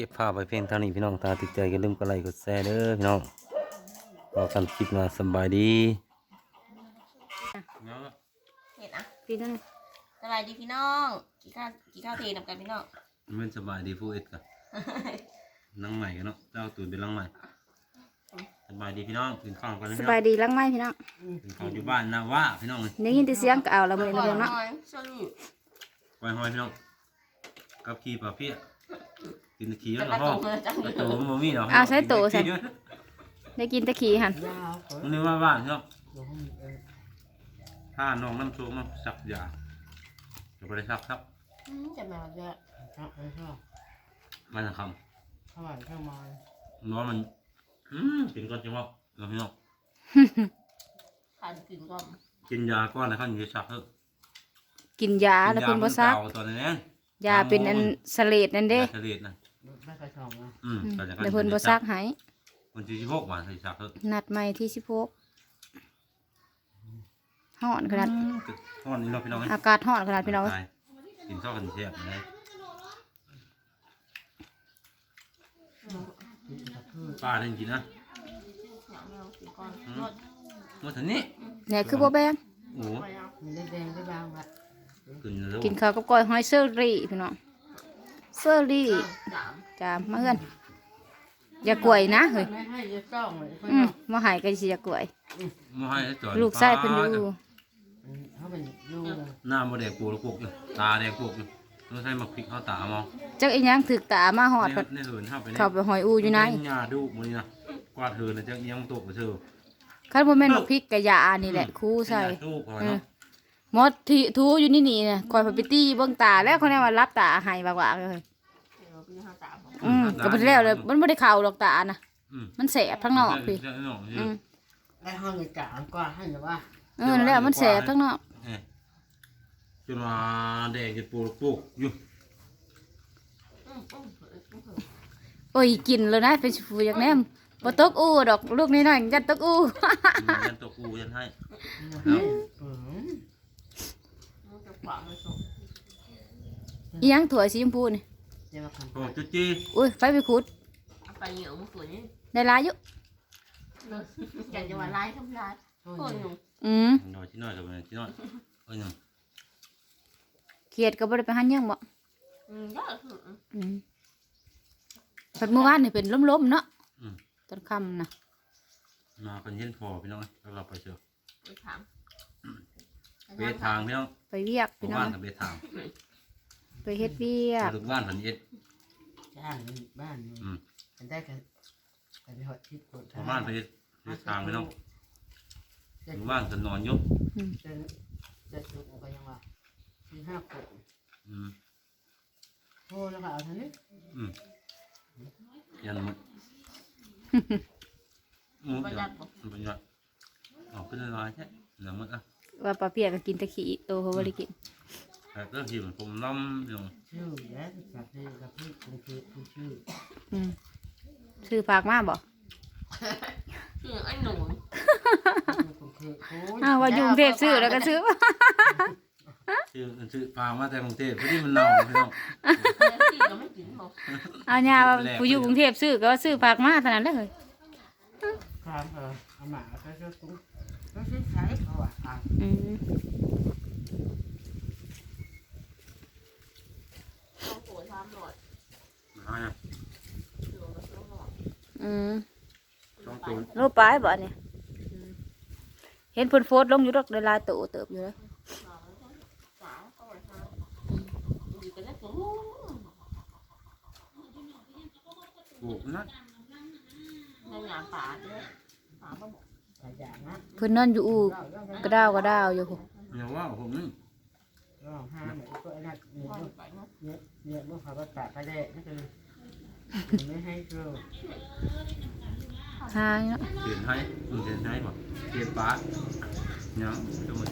ก็บภาพไว้เพียงเท่านี้พี่น้องตาติดใจก็ลืมกดไลค์กดแชร์เด้อพี่น้องรอกันคลิปหน้าสำบายดีเห็นอะพี่นั่นสบายดีพี่น้องกี่ข้าวกี่ข้าวเทนำกันพี่น้องมันสบายดีผู้เอ็ดกันนั่งใหม่กันเนาะเจ้าตูนเป็นนั่งใหม่สบายดีพี่น้องกินข้าวกันเลยสพี่น้บาอยงดีลังไม้พี่น้องกินข้าวอยู่บ้านนะว่าพี่น้องเลยได้ยินแต่เสียงก็เอาละมือก่นะอนเบิ่งเนาะหน่อยช่วงนี้ไว้หอยพี่น้องกับขี้ปลาเพี้ย กินขี้จะแล้วกระก็ตุกเลยจังกระโตมันบ่มีหรอกเอาใช้โตใส่ ได้กินตะขี้หันมันนึกว่าบ้านพี่น้องถ้าน้องน้ำโชมมาสักยาจะไปได้สักครับอืมจะมาเยอะครับไม่ชอบมันจะคเท่าไหร่เท่ามาำน้องมันอืมกินก่อนจังหวะแล้วพี่น้องขาดกลิ่นก่อนกินยาก้อนนะครับอยู่สักเถอะกินยาแล้วเพิ่นบ่ซัก กินยามันเก่าตอนนี้นยาเป็นอันสเลดนั่นเด้ยาเฉลี่ยนะ ไม่เคยชอบนะอืมอืมแต่จะแล้วเพิ่นบ่ซักให้ คนที่สิบหกวันใส่ซักเถอะนัดใหม่ที่16ฮ้อนขนาดทอดนี่เราะพี่น้องอากาศฮ้อนขนาดพี่น้องตายกินข้าวกันเสียบเลยกินกับพืชป้าได้กินนะอยากเอากลิ่นก่อนนวดเมื่อถึงนี้เนี่ยคือบ่แบ่งโอ้โหไปเอามีได้แดงได้บางละกินแล้วกินข้าวกับก้อยหอยเซอรี่พี่น้องเซอรี่สาม จ้ามาเฮือนอย่ากล้วยนะเฮ้ยไม่ให้จะจ้องเลยเพื่อนอืมมาหายก็สิอย่ากล้วย มาให้จอดลูกไส้เพิ่นอยู่เขาเป็นลูกเลยหน้าโมแดงปูแล้วปุกอยู่ตาแดงปุกอยู่ลูกไส้มาพริกเข้าตามองจักอีหยังถึกตามาหอดในเพิ่นในเหินเข้าไปในเข้าไปหอยอูอยู่ไหนหญ้าดูมันนี่นะกวาดเหินนะจังเอียงตกไปเชื่อคันบ่แม่นบักพริกกะยานี่แหละครูใส่ดูก่อนเออเนาะหมดที่ทูอยู่นี่นี่นะคอยพาไปตี้เบิ่งตาแล้วเขาเนี่ยว่ารับตาให้บากว่าเลย เดี๋ยวพี่ห้าสาม อืมก็บ่ได้แล้วเลยมันบ่ได้เข้าดอกตานะอืม มันแสบทั้งนอกพี่ใช่ข้างนอกอืมไอ้ห้องกลางก็ให้หรือว่าเออนั่นแหละมันแสบทั้งนอกเอ้ยจนว่าแดงจะปูแล้วปุกอยู่อืมอืมอืมอืมโอ้ยกินแล้วนะเป็นฟูอย่างแนมบ่ตกอู้ดอกลูกน้อยๆยันตกอู้ ยันตัวกูยันให้อืมมันจะขวางมันส่งอีหยังถั่วสีชมพูนี่ จะมาขันโอ้จุจี้อุ้ยไปไปขุด เอาไปเหนียวมันฝืนนี่ได้หลายอยู่เนอะอยากจะว่าลายทำลายโอ้คนยหนุ่มอืมหน่อยที่น้อยกับที่น้อยเอ้ยหนึ่งเขียดก็บ่ได้ไปหันยังบ่อืมยอดสุดอืมอืมเพิ่นเมื่อวานนี่เป็นล้มๆเนาะอืมตอนค่ำน่ะมากันเย็นพอพี่น้องแล้วเราไปเชียวไปถามเบสทางพี่น้องไปเวียกหมู่พี่น้อบ้างนกับเบสทาง ไปเฮ็ดเวียกลูกบ้านผันเย็ด จ้างบ้านอืมกันได้กันกันไปหดที่ปวดหมู่บ้านไปเฮ็ดเบสทางพี่น้องหมู่บ้านกันนอนอยุบจะจะถูกไปยังว่าที่ห้าขวดอืมโอ้แล้วก็เอาท่านี้อืมยันมึกมึกประหเดี๋ยัยวดบ่มันเป็นยัดออกขึ้นลอยๆใช่หนังมึกอะว่าปลาเปียกก็กินแตะขี้โตเขาบ่ได้กิน แต่ก็ที่มันผมล้ำพี่น้องชื่อแกับที่กับที่กรุงเทพชื่ออืมซื้อฝากมาบ่ชื่อไอ้หนุ่มกรุงเทพโอ้ยอ้าวว่าอยู่กรุงเทพซื้อแล้วก็ซื้อ ชื่อชื่อฟางมาแต่กรุงเทพพอดีมันเน่าพี่น้องไม่กินบ่เอาเนี่ยว่าผู้อยู่กรุงเทพซื้อก็ว่าซื้อฝากมาเท่านั้นแหลยครับเออเอาหมาก็จะตุ้งก็ใช้ใช้เขาอะอะอืม ต้องโผล่ทำหน่อย หายอะ เดี๋ยวเราต้องหน่อย อื มช่องตูนโลปลายบ่เนี่ยเห็นเพิ่นโพสต์ลงอยู่ดอกได้หลายโตเติบอยู่เลยสาวเข้าไปทำอยู่กันได้สองปลูกนะในงานป่าเด้อป่าบ่บอกหลายอย่างนะเพิ่นนอนอยู่อู่กระดาวกระดาวอยู่พุ่นอย่าว่าผมนี่ก็ห้ามเหมือนก็ไอ้นั่นเนี่ยว่าไปเนาะเนี่ยเนี่ยลูกเขาก็ตัดไปได้นั่นคือ ไม่ให้เชื่อหาเนาะเปลี่ยนให้มึงเปลี่ยนให้ป่ะเปลี่ยนป้ายังจะหมด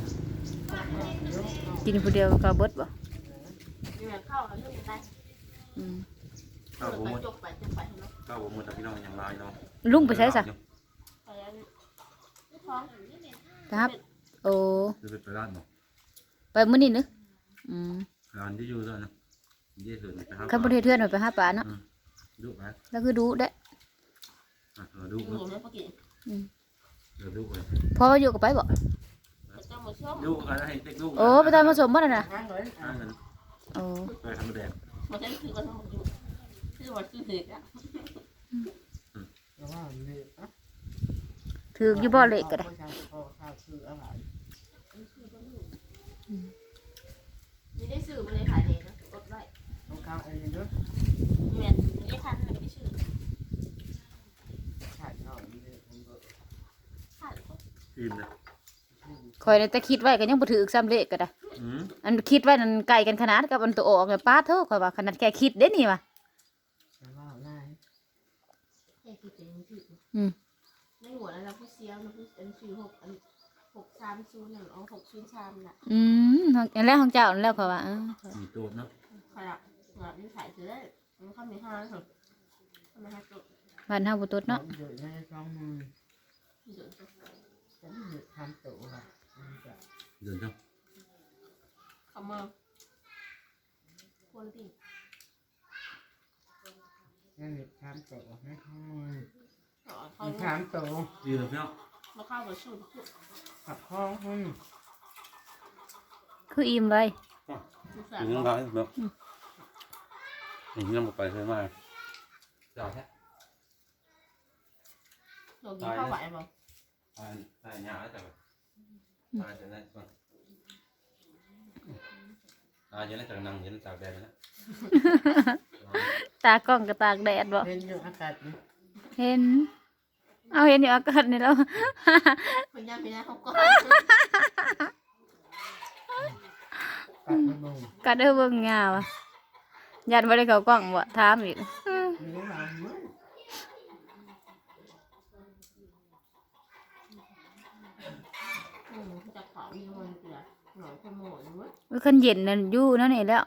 กินผู้เดียวก็เบิดบ่นี่แหละเข้าแล้วนี่ได้อืมข้าวผมหมดจบไปจบไปเนาะข้าวผมหมดแต่พี่น้องยังลายเนาะลุงไปใช้ซะไปแล้วท้องครับ โอ้จะไปไปร้านบ่ไปมื้อนี้นึอืมร้านที่อยู่ด้วยนะยี่สิบนะครับคันบ่ได้เทื่อนไปหาปลาเนาะ อืมดุนะแล้วคือดูได้อะเราดุดูเนาะแล้วปกินเราดุเลยพออยู่กับไปบ่ก็ต้องมาชอบดุอะไรให้เด็กดุโอ้ไปตอนผสมบ่นั่นน่ะนั่งเลยอ่าเงินโอ้ไปทำแดดมาใช้คือก็ต้องอยู่คือว่าคือเด็กอะแล้วว่าเนี่ยอะถืออยู่บ่เหล็กก็ได้ข้าวข้าวคืออะไรไม่ได้ซื้อมาเลยขายเด็กนะกดไว้ต้องข้าวอะไรเยอะ แม่ไม่ได้ทันไม่ได้ซื้อ ขาดข้าวนี่เลยผมก็ ขาด อิ่มนะคอยแต่คิดไว้ก็ยังบ่ถือซ้ำเลขก็ได้ อืมอันคิดไว้นั่นไกลกันขนาดกับอันตัวออกเนี่ยป้าเท่าข่อยว่าขนาดแค่คิดเด้นี่ว่ะแล้วว่าได้แค่คิดเองถืออืมในหัวแล้วเราผู้เสียเราผู้อันชื่อหกอันหกสามศูนย์หนึ่งเอาหกศูนย์สามน่ะอืมอันแรกของเจ้าอันแรกข่อยว่าเออมีตัวเนาะขนาดงานที่ขายซื้อได้มันเข้ามีห้าเหรอเข้ามาห้าตัวบ้านเฮาบ่ตดเนาะ เยอะในสองมือเดือดฉันเยอะ ทำตัวค่ะมันจะเดินจังเข้ามาคนที่นั่นเยอะทำตัวให้ข้าวมือเขาเขาทำตัวยืนเนาะมาเข้ากับชุดกับข้าวหุ่นคืออิ่มไว้ชุดสายืมนร้อยเนาะนี่ยังบ่ไปเคยมาจ้าแท้เรากินข้าวไหวบ่ ตายตายหยาแต่แบบตายจะได้ก่อนตายจะได้จากนั่งเย็นตากแดดนะตากล้องก็ตากแดดบ่เล่นอยู่อากาศนี่เห็น เอาเห็นอยู่อากาศนี่แล้วคนย่าไม่ได้เขาก็กัดไม่ลงกัดเด้อเบิ่งงาวะยันบ่ได้เข้ากล้องบ่ถามอีก อืมนี่เราเมื่อจะขอมีคนเกลือหน่อยขโมยด้วยมันคันเย็นนั่นอยู่นั่นนี่แล้ว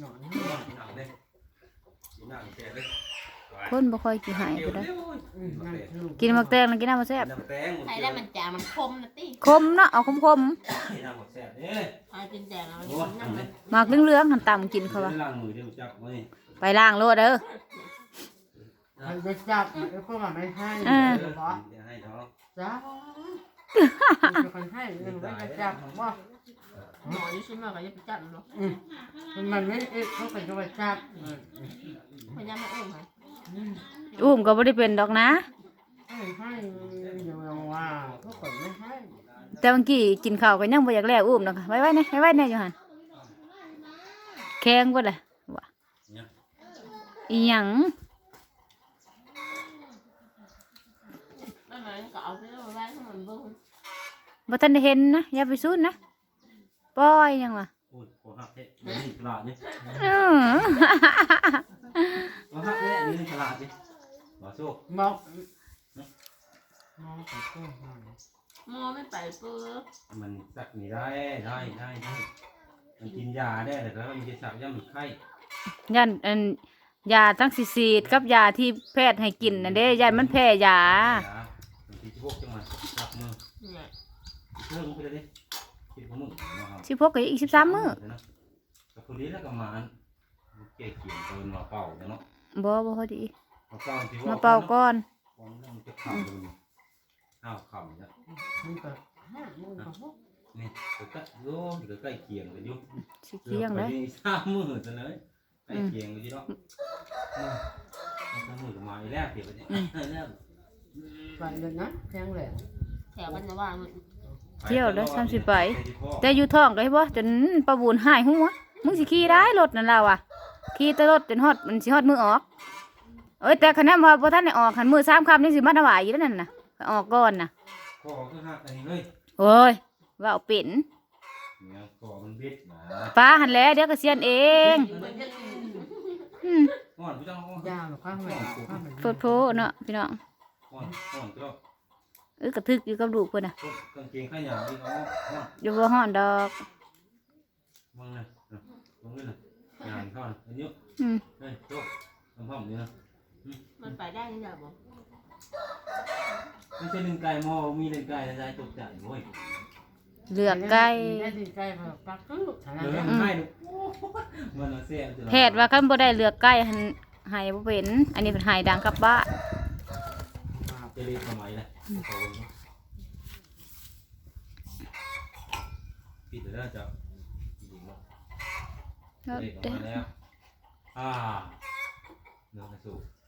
หนอนหนังเลยหนังแกเลยคนบ่ค่อยสินหายก็ได้อืมนั่นคือกินมักแตงแล้วกินน้ำบ่แซ่บน้ำแตงหมดใครเกลืได้อมันจ่ามันคมนะตี้คมเนาะเอาคมน้ำหมดแซ่บเด้ใครเป็นแดงเราโอ้กินยน้ำเลยๆหมากเหลืองๆหันต่ำกินเขาว่าล้างมือเดี๋ยวจับไว้ไปล้างโลดเด้อ มันจะจับแล้วก็มันไม่ให้อ่าเดี๋ยวบอเดี๋ยวให้องจ้า เป็นคนให้เงินไว้จะจับว่าหมอนี่ชิ้นมาก็จะไปจับเนาะมันไม่เอ๊ะเขาไปจะไปจับคนย่าไม่อุ้มค่ะอุ้มก็บ่ได้เป็นดอกนะให้ให้อยู่อย่างว่าเขาคนไม่ให้แต่เมื่อกี้กินข้าวก็ยังบ่อยากแล้วอุ้มดอกค่ะไว้ไว้เนะไว้ไว้เนะอยู่หันแข็งบ่ล่ะว่าเหยอีหยัง ไม่ไหม ก็เอาไปแล้วไว้ให้มันเบิ่งบ่ทันได้เห็นนะอย่าไปซูนนะปล่อยยังวะโอ้ยโคหักเท่นี่ฉลาดนี่อื้อโคหักเท่นี่ฉลาดนี่มาสู้มองมองไปก็หายมอไม่ไปเปื้อมันสักนี่ได้ได้ได้ได้มันกินยาได้แต่แล้วมันจะสักย่ำมันไข้ยันอันยาทั้งสิซีดกับยาที่แพทย์ให้กินนั่นเด้ยันมันแพ้ยาบา งทีที่พวกจังหวะสักมือเนี่ยเพิ่มไปเลยดิคิดว่ามึงนะครับสิพกก็อีก13มื้อกับคนนี้แล้วก็มาเกลี่ยเกี่ยเกินมาเป่าเนาะบ่บ่พอดีมาเป่าที่มาเป่าก่อนมันจะขำเลยข้าวขำเนี่ยมันก็ห้ามึงก็หกนี่ก็ใกล้โย่ก็ใกล้เคียงกันอยู่สิเที่ยงเลยสามมือซะเลยใกล้เคียงกันอยู่เนาะมันก็มือมาอีแล้วเดี๋ยวไปเนี่ ยไปเลยนะแพงแหละแถวมันจะว่างมันแต่อยู่ท้องก็ให้บ่จนประบูนหายหัวมึงสิขี่ได้รถนั่นล่ะว่ะขี่แต่รถจนฮอดมันสิฮอดมือออก เอ้ยแต่คะแนนว่าบ่ทันได้ออกหันมือ3ค่ำนี่สิมาถวายอยู่แล้วนั่นน่ะไปออกก่อนน่ะคอคือหักอันนี้เลยโอ้ยว่าเอาเป็นเนี่ยคอมันบิดนะป้าหันแหล้วเดี๋ยวก็เสียนเองเหมือนจะกินอืมห่อนพี่ต้องห่อนยาวหรือข้างไหนข้างไหนโพดโพเนาะพี่น้อง ห่อนห่อนก็เอ้ยกระทึกอยู่กับลูกเพิ่นน่ะกางเกงข้างหยาบนี่เขาห่อนอยู่บ่ฮ้อนดอกมึงเลยมึงเลยนะงานเข้าอันนี้อืมเฮ้ยโจ๊กทำห้องนี่นะมันไปได้ยังไงบ่ไม่ใช่เล่นไก่มอมีเล่นไก่นะจ๊ะตกใจโว้ยเลือกไก่ได้ดีใจแบบปักคือฐานะเดี๋ยวเนี่ยมันให้ดูมันเอาเสียแพทย์ว่าคันบ่ได้เลือกไก่หันหายบ่เป็น อันนี้เป็นหายดังกลับบ้าน เจรีสมัยเลยขอบคุณเนาะปิดแล้วจะอีกเนาะแล้วเด็กออกเด้อมาแล้วอ่าเนื้อกระสุน